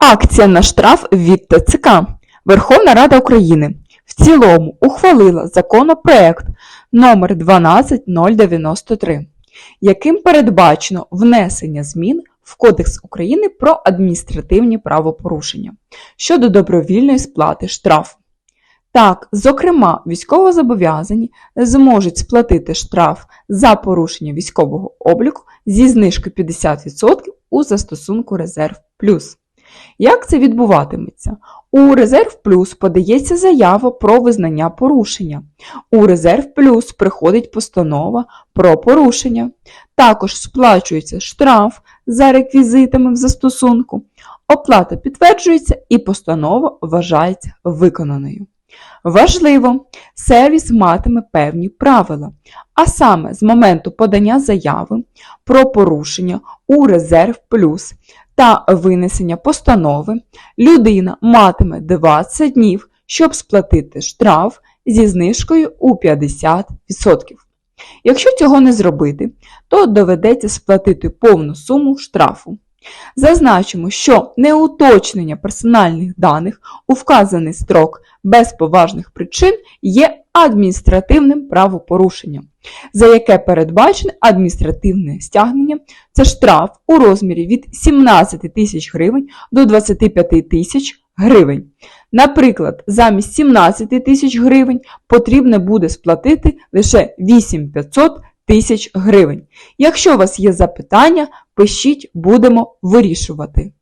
Акція на штраф від ТЦК. Верховна Рада України в цілому ухвалила законопроект номер 12093, яким передбачено внесення змін в Кодекс України про адміністративні правопорушення щодо добровільної сплати штрафу. Так, зокрема, військовозобов'язані зможуть сплатити штраф за порушення військового обліку зі знижкою 50% у застосунку Резерв Плюс. Як це відбуватиметься? У Резерв Плюс подається заява про визнання порушення. У Резерв Плюс приходить постанова про порушення. Також сплачується штраф за реквізитами в застосунку. Оплата підтверджується і постанова вважається виконаною. Важливо, сервіс матиме певні правила, а саме з моменту подання заяви про порушення у Резерв Плюс та винесення постанови людина матиме 20 днів, щоб сплатити штраф зі знижкою у 50%. Якщо цього не зробити, то доведеться сплатити повну суму штрафу. Зазначимо, що неуточнення персональних даних у вказаний строк без поважних причин є адміністративним правопорушенням, за яке передбачене адміністративне стягнення це штраф у розмірі від 17 тисяч гривень до 25 тисяч гривень. Наприклад, замість 17 тисяч гривень потрібно буде сплатити лише 8500 тисяч гривень. Якщо у вас є запитання, пишіть, будемо вирішувати.